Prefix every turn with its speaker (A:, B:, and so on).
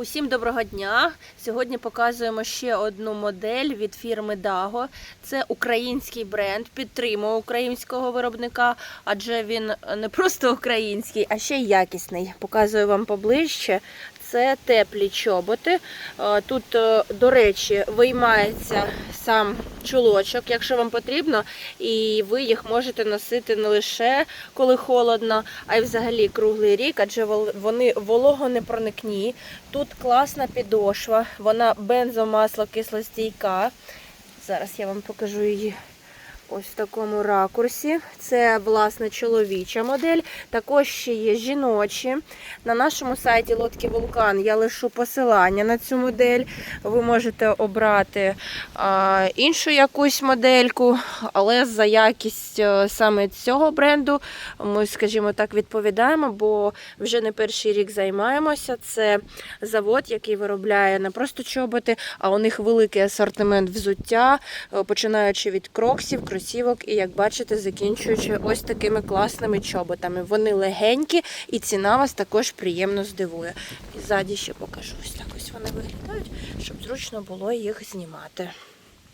A: Усім доброго дня! Сьогодні показуємо ще одну модель від фірми Dago. Це український бренд, підтримує українського виробника, адже він не просто український, а ще й якісний. Показую вам поближче. Це теплі чоботи. Е, Тут, е, до речі, виймається сам чулочок, якщо вам потрібно, і ви їх можете носити не лише коли холодно, а й взагалі круглий рік, адже вони вологонепроникні. Тут класна підошва, вона бензомасло кислостійка. Зараз я вам покажу її ось в такому ракурсі. Це власне чоловіча модель. Також ще є жіночі. На нашому сайті Лодки Вулкан я лишу посилання на цю модель. Ви можете обрати а, іншу якусь модельку, але за якість е, саме цього бренду ми, скажімо так, відповідаємо, бо вже не перший рік займаємося. Це завод, який виробляє не просто чоботи, а у них великий асортимент взуття, е, починаючи від кроксів, кросівок і, як бачите, закінчуючи ось такими класними чоботами. Вони легенькі і ціна вас також приємно здивує. І ззаді ще покажу ось так ось вони виглядають, щоб зручно було їх знімати.